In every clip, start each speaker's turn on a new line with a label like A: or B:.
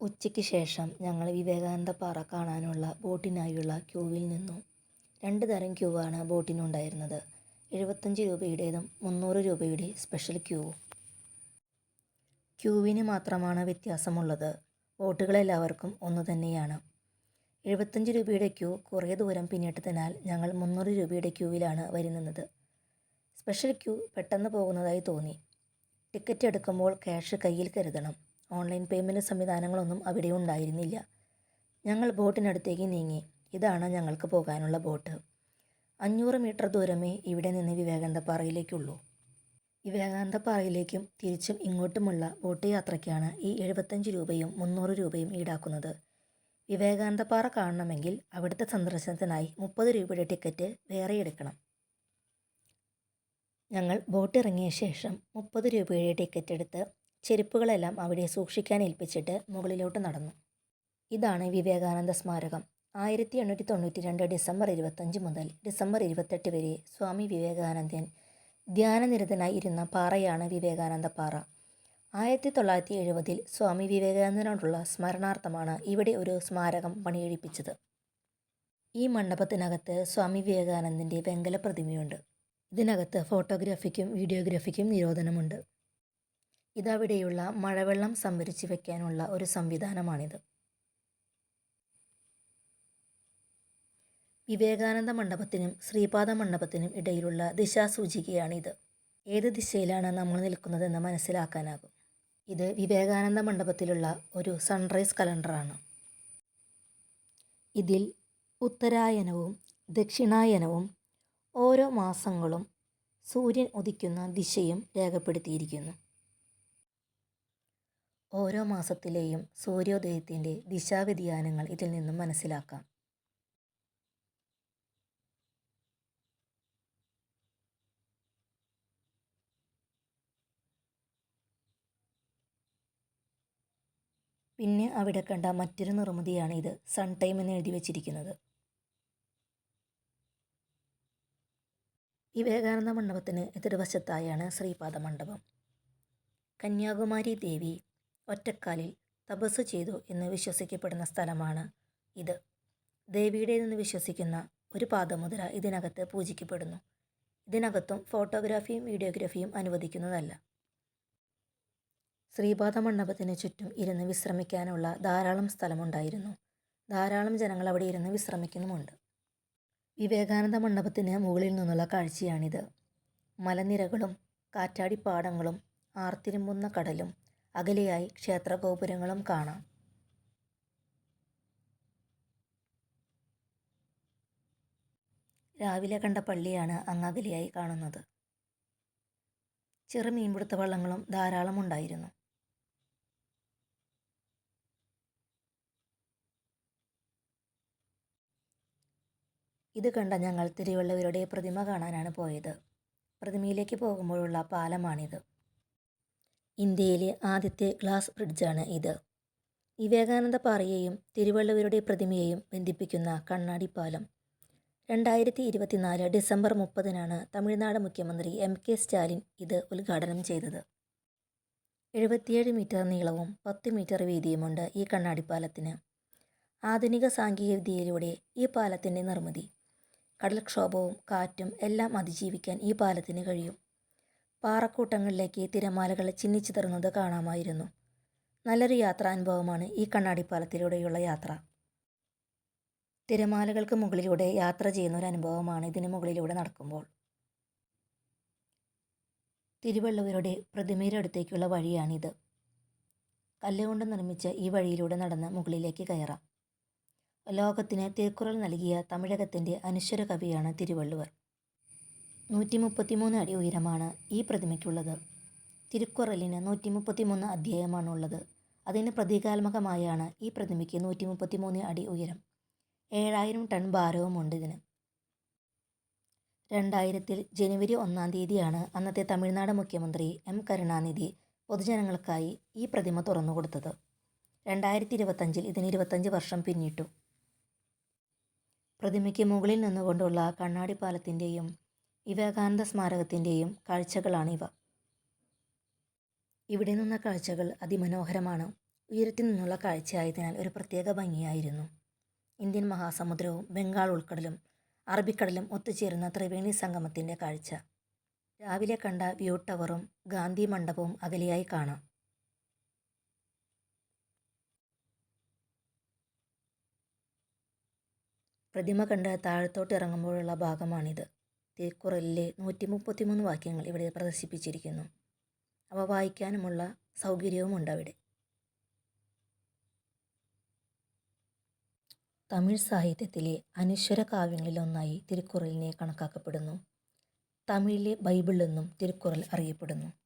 A: ഉച്ചയ്ക്ക് ശേഷം ഞങ്ങൾ വിവേകാനന്ദ പാറ കാണാനുള്ള ബോട്ടിനായുള്ള ക്യൂവിൽ നിന്നു. രണ്ട് തരം ക്യൂവാണ് ബോട്ടിനുണ്ടായിരുന്നത്. എഴുപത്തഞ്ച് രൂപയുടേതും മുന്നൂറ് രൂപയുടെ സ്പെഷ്യൽ ക്യൂവും ക്യൂവിന് മാത്രമാണ് വ്യത്യാസമുള്ളത്. ബോട്ടുകളെല്ലാവർക്കും ഒന്നു തന്നെയാണ്. എഴുപത്തഞ്ച് രൂപയുടെ ക്യൂ കുറേ ദൂരം പിന്നിട്ടതിനാൽ ഞങ്ങൾ മുന്നൂറ് രൂപയുടെ ക്യൂവിലാണ് വരുന്നത് സ്പെഷ്യൽ ക്യൂ പെട്ടെന്ന് പോകുന്നതായി തോന്നി. ടിക്കറ്റ് എടുക്കുമ്പോൾ ക്യാഷ് കയ്യിൽ കരുതണം. ഓൺലൈൻ പേയ്മെന്റ് സംവിധാനങ്ങളൊന്നും അവിടെ ഉണ്ടായിരുന്നില്ല. ഞങ്ങൾ ബോട്ടിനടുത്തേക്ക് നീങ്ങി. ഇതാണ് ഞങ്ങൾക്ക് പോകാനുള്ള ബോട്ട്. അഞ്ഞൂറ് മീറ്റർ ദൂരമേ ഇവിടെ നിന്ന് വിവേകാനന്ദപ്പാറയിലേക്കുള്ളൂ. വിവേകാനന്ദപ്പാറയിലേക്കും തിരിച്ചും ഇങ്ങോട്ടുമുള്ള ബോട്ട് യാത്രയ്ക്കാണ് ഈ എഴുപത്തഞ്ച് രൂപയും മുന്നൂറ് രൂപയും ഈടാക്കുന്നത്. വിവേകാനന്ദപ്പാറ കാണണമെങ്കിൽ അവിടുത്തെ സന്ദർശനത്തിനായി മുപ്പത് രൂപയുടെ ടിക്കറ്റ് വേറെ എടുക്കണം. ഞങ്ങൾ ബോട്ട് ഇറങ്ങിയ ശേഷം മുപ്പത് രൂപയുടെ ടിക്കറ്റ് എടുത്ത് ചെരുപ്പുകളെല്ലാം അവിടെ സൂക്ഷിക്കാൻ ഏൽപ്പിച്ചിട്ട് മുകളിലോട്ട് നടന്നു. ഇതാണ് വിവേകാനന്ദ സ്മാരകം. ആയിരത്തി എണ്ണൂറ്റി തൊണ്ണൂറ്റി രണ്ട് ഡിസംബർ ഇരുപത്തഞ്ച് മുതൽ ഡിസംബർ ഇരുപത്തെട്ട് വരെ സ്വാമി വിവേകാനന്ദൻ ധ്യാനനിരതനായി ഇരുന്ന പാറയാണ് വിവേകാനന്ദ പാറ. ആയിരത്തി തൊള്ളായിരത്തി എഴുപതിൽ സ്വാമി വിവേകാനന്ദനോടുള്ള സ്മരണാർത്ഥമാണ് ഇവിടെ ഒരു സ്മാരകം പണിയെഴുപ്പിച്ചത്. ഈ മണ്ഡപത്തിനകത്ത് സ്വാമി വിവേകാനന്ദന്റെ വെങ്കല പ്രതിമയുണ്ട് ഇതിനകത്ത് ഫോട്ടോഗ്രാഫിക്കും വീഡിയോഗ്രാഫിക്കും നിരോധനമുണ്ട്. ഇതവിടെയുള്ള മഴവെള്ളം സംഭരിച്ചു വയ്ക്കാനുള്ള ഒരു സംവിധാനമാണിത്. വിവേകാനന്ദ മണ്ഡപത്തിനും ശ്രീപാദ മണ്ഡപത്തിനും ഇടയിലുള്ള ദിശാസൂചികയാണിത്. ഏത് ദിശയിലാണ് നമ്മൾ നിൽക്കുന്നതെന്ന് മനസ്സിലാക്കാനാകും. ഇത് വിവേകാനന്ദ മണ്ഡപത്തിലുള്ള ഒരു സൺറൈസ് കലണ്ടറാണ്. ഇതിൽ ഉത്തരായനവും ദക്ഷിണായനവും ഓരോ മാസങ്ങളും സൂര്യൻ ഉദിക്കുന്ന ദിശയും രേഖപ്പെടുത്തിയിരിക്കുന്നു. ഓരോ മാസത്തിലെയും സൂര്യോദയത്തിന്റെ ദിശാവ്യതിയാനങ്ങൾ ഇതിൽ നിന്നും മനസ്സിലാക്കാം. പിന്നെ അവിടെ കണ്ട മറ്റൊരു നിർമ്മിതിയാണ് ഇത് സൺ ടൈം എന്ന് എഴുതി വച്ചിരിക്കുന്നത്. വിവേകാനന്ദ മണ്ഡപത്തിന് എതിർവശത്തായാണ് ശ്രീപാദ മണ്ഡപം കന്യാകുമാരി ദേവി ഒറ്റക്കാലിൽ തപസ് ചെയ്തു എന്ന് വിശ്വസിക്കപ്പെടുന്ന സ്ഥലമാണ് ഇത്. ദേവിയുടേതെന്ന് വിശ്വസിക്കുന്ന ഒരു പാദമുദ്ര ഇതിനകത്ത് പൂജിക്കപ്പെടുന്നു. ഇതിനകത്തും ഫോട്ടോഗ്രാഫിയും വീഡിയോഗ്രാഫിയും അനുവദിക്കുന്നതല്ല. ശ്രീപാദ മണ്ഡപത്തിന് ചുറ്റും ഇരുന്ന് വിശ്രമിക്കാനുള്ള ധാരാളം സ്ഥലമുണ്ടായിരുന്നു. ധാരാളം ജനങ്ങൾ അവിടെ ഇരുന്ന് വിശ്രമിക്കുന്നുമുണ്ട്. വിവേകാനന്ദ മണ്ഡപത്തിന് മുകളിൽ നിന്നുള്ള കാഴ്ചയാണിത്. മലനിരകളും കാറ്റാടിപ്പാടങ്ങളും ആർത്തിരുമ്പുന്ന കടലും അകലെയായി ക്ഷേത്രഗോപുരങ്ങളും കാണാം. രാവിലെ കണ്ട പള്ളിയാണ് അങ്ങകലെയായി കാണുന്നത്. ചെറു മീൻപിടുത്ത വള്ളങ്ങളും ധാരാളം ഉണ്ടായിരുന്നു. ഇത് കണ്ട ഞങ്ങൾ തിരുവള്ളവരുടെ പ്രതിമ കാണാനാണ് പോയത്. പ്രതിമയിലേക്ക് പോകുമ്പോഴുള്ള പാലമാണിത്. ഇന്ത്യയിലെ ആദ്യത്തെ ഗ്ലാസ് ബ്രിഡ്ജാണ് ഇത്. വിവേകാനന്ദ പാറയെയും തിരുവള്ളുവരുടെ പ്രതിമയെയും ബന്ധിപ്പിക്കുന്ന കണ്ണാടി പാലം രണ്ടായിരത്തി ഇരുപത്തിനാല് ഡിസംബർ മുപ്പതിനാണ് തമിഴ്നാട് മുഖ്യമന്ത്രി എം കെ സ്റ്റാലിൻ ഇത് ഉദ്ഘാടനം ചെയ്തത്. എഴുപത്തിയേഴ് മീറ്റർ നീളവും പത്ത് മീറ്റർ വീതിയുമുണ്ട് ഈ കണ്ണാടി കണ്ണാടിപ്പാലത്തിന്. ആധുനിക സാങ്കേതികവിദ്യയിലൂടെ ഈ പാലത്തിന്റെ നിർമ്മിതി. കടൽക്ഷോഭവും കാറ്റും എല്ലാം അതിജീവിക്കാൻ ഈ പാലത്തിന് കഴിയും. പാറക്കൂട്ടങ്ങളിലേക്ക് തിരമാലകൾ ചിന്നിച്ചിതറുന്നത് കാണാമായിരുന്നു. നല്ലൊരു യാത്രാനുഭവമാണ് ഈ കണ്ണാടിപ്പാലത്തിലൂടെയുള്ള യാത്ര. തിരമാലകൾക്ക് മുകളിലൂടെ യാത്ര ചെയ്യുന്ന ഒരു അനുഭവമാണ് ഇതിന് മുകളിലൂടെ നടക്കുമ്പോൾ. തിരുവള്ളുവരുടെ പ്രതിമയുടെ അടുത്തേക്കുള്ള വഴിയാണിത്. കല്ലുകൊണ്ട് നിർമ്മിച്ച ഈ വഴിയിലൂടെ നടന്ന് മുകളിലേക്ക് കയറാം. ലോകത്തിന് തിരുക്കുറൾ നൽകിയ തമിഴകത്തിന്റെ അനശ്വര കവിയാണ് തിരുവള്ളുവർ. നൂറ്റി മുപ്പത്തിമൂന്ന് അടി ഉയരമാണ് ഈ പ്രതിമയ്ക്കുള്ളത്. തിരുക്കുറലിന് നൂറ്റി മുപ്പത്തിമൂന്ന് അധ്യായമാണുള്ളത്. അതിന് പ്രതീകാത്മകമായാണ് ഈ പ്രതിമയ്ക്ക് നൂറ്റി മുപ്പത്തിമൂന്ന് അടി ഉയരം. ഏഴായിരം ടൺ ഭാരവുമുണ്ട് ഇതിന്. രണ്ടായിരത്തിൽ ജനുവരി ഒന്നാം തീയതിയാണ് അന്നത്തെ തമിഴ്നാട് മുഖ്യമന്ത്രി എം കരുണാനിധി പൊതുജനങ്ങൾക്കായി ഈ പ്രതിമ തുറന്നുകൊടുത്തത്. രണ്ടായിരത്തി ഇരുപത്തഞ്ചിൽ ഇതിന് ഇരുപത്തഞ്ച് വർഷം പിന്നിട്ടു. പ്രതിമയ്ക്ക് മുകളിൽ നിന്നുകൊണ്ടുള്ള കണ്ണാടി പാലത്തിന്റെയും വിവേകാനന്ദ സ്മാരകത്തിന്റെയും കാഴ്ചകളാണിവ. ഇവിടെ നിന്ന കാഴ്ചകൾ അതിമനോഹരമാണ്. ഉയരത്തിൽ നിന്നുള്ള കാഴ്ചയായതിനാൽ ഒരു പ്രത്യേക ഭംഗിയായിരുന്നു. ഇന്ത്യൻ മഹാസമുദ്രവും ബംഗാൾ ഉൾക്കടലും അറബിക്കടലും ഒത്തുചേരുന്ന ത്രിവേണി സംഗമത്തിന്റെ കാഴ്ച. രാവിലെ കണ്ട വ്യൂ ടവറും ഗാന്ധി മണ്ഡപവും അകലെയായി കാണാം. പ്രതിമ കണ്ട് താഴത്തോട്ട് ഇറങ്ങുമ്പോഴുള്ള ഭാഗമാണിത്. തിരുക്കുറലിലെ നൂറ്റി മുപ്പത്തിമൂന്ന് വാക്യങ്ങൾ ഇവിടെ പ്രദർശിപ്പിച്ചിരിക്കുന്നു. അവ വായിക്കാനുമുള്ള സൗകര്യവുമുണ്ട് അവിടെ തമിഴ് സാഹിത്യത്തിലെ അനശ്വര കാവ്യങ്ങളിലൊന്നായി തിരുക്കുറലിനെ കണക്കാക്കപ്പെടുന്നു. തമിഴിലെ ബൈബിൾ എന്നും തിരുക്കുറൽ അറിയപ്പെടുന്നു.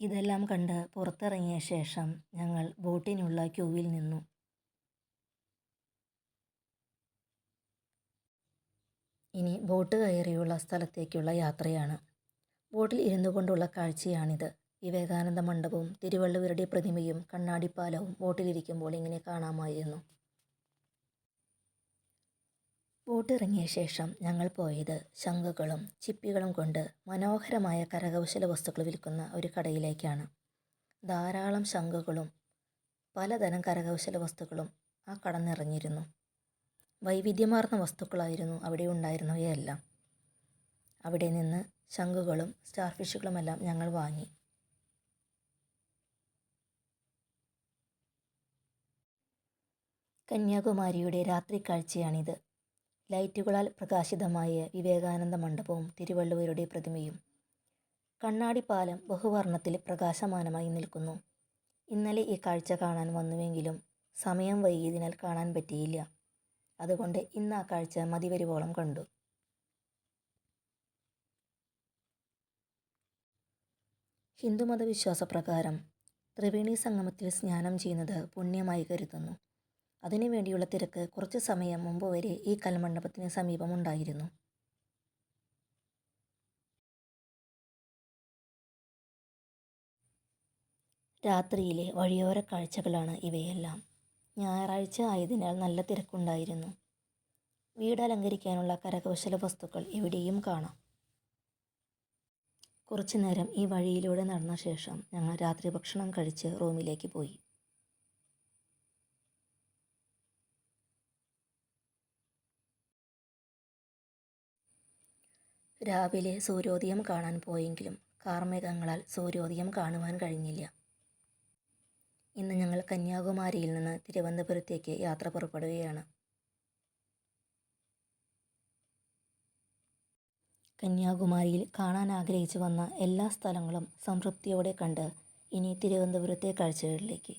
A: ഇതെല്ലാം കണ്ട് പുറത്തിറങ്ങിയ ശേഷം ഞങ്ങൾ ബോട്ടിനുള്ള ക്യൂവിൽ നിന്നു. ഇനി ബോട്ട് കയറിയുള്ള സ്ഥലത്തേക്കുള്ള യാത്രയാണ്. ബോട്ടിൽ ഇരുന്നു കൊണ്ടുള്ള കാഴ്ചയാണിത്. വിവേകാനന്ദ മണ്ഡപവും തിരുവള്ളുവരുടെ പ്രതിമയും കണ്ണാടിപ്പാലവും ബോട്ടിലിരിക്കുമ്പോൾ ഇങ്ങനെ കാണാമായിരുന്നു. ബോട്ട് ഇറങ്ങിയ ശേഷം ഞങ്ങൾ പോയത് ശംഖുകളും ചിപ്പികളും കൊണ്ട് മനോഹരമായ കരകൗശല വസ്തുക്കൾ വിൽക്കുന്ന ഒരു കടയിലേക്കാണ്. ധാരാളം ശംഖുകളും പലതരം കരകൗശല വസ്തുക്കളും ആ കട നിറഞ്ഞിരുന്നു. വൈവിധ്യമാർന്ന വസ്തുക്കളായിരുന്നു അവിടെ ഉണ്ടായിരുന്നവയെല്ലാം. അവിടെ നിന്ന് ശംഖുകളും സ്റ്റാർ ഫിഷുകളുമെല്ലാം ഞങ്ങൾ വാങ്ങി. കന്യാകുമാരിയുടെ രാത്രി കാഴ്ചയാണിത് ലൈറ്റുകളാൽ പ്രകാശിതമായ വിവേകാനന്ദ മണ്ഡപവും തിരുവള്ളുവരുടെ പ്രതിമയും. കണ്ണാടിപ്പാലം ബഹുവർണത്തിൽ പ്രകാശമാനമായി നിൽക്കുന്നു. ഇന്നലെ ഈ കാഴ്ച കാണാൻ വന്നുവെങ്കിലും സമയം വൈകിയതിനാൽ കാണാൻ പറ്റിയില്ല. അതുകൊണ്ട് ഇന്ന് ആ കാഴ്ച മതിവരുവോളം കണ്ടു. ഹിന്ദുമത വിശ്വാസപ്രകാരം ത്രിവേണി സംഗമത്തിൽ സ്നാനം ചെയ്യുന്നത് പുണ്യമായി കരുതുന്നു. അതിനുവേണ്ടിയുള്ള തിരക്ക് കുറച്ച് സമയം മുമ്പ് വരെ ഈ കൽമണ്ഡപത്തിന് സമീപമുണ്ടായിരുന്നു രാത്രിയിലെ വഴിയോര കാഴ്ചകളാണ് ഇവയെല്ലാം. ഞായറാഴ്ച ആയതിനാൽ നല്ല തിരക്കുണ്ടായിരുന്നു. വീട് അലങ്കരിക്കാനുള്ള കരകൗശല വസ്തുക്കൾ എവിടെയും കാണാം. കുറച്ചു നേരം ഈ വഴിയിലൂടെ നടന്ന ശേഷം ഞങ്ങൾ രാത്രി ഭക്ഷണം കഴിച്ച് റൂമിലേക്ക് പോയി. രാവിലെ സൂര്യോദയം കാണാൻ പോയെങ്കിലും കാർമേഘങ്ങളാൽ സൂര്യോദയം കാണുവാൻ കഴിഞ്ഞില്ല. ഇന്ന് ഞങ്ങൾ കന്യാകുമാരിയിൽ നിന്ന് തിരുവനന്തപുരത്തേക്ക് യാത്ര പുറപ്പെടുകയാണ്. കന്യാകുമാരിയിൽ കാണാൻ ആഗ്രഹിച്ചു വന്ന എല്ലാ സ്ഥലങ്ങളും സംതൃപ്തിയോടെ കണ്ട് ഇനി തിരുവനന്തപുരത്തെ കാഴ്ചകളിലേക്ക്.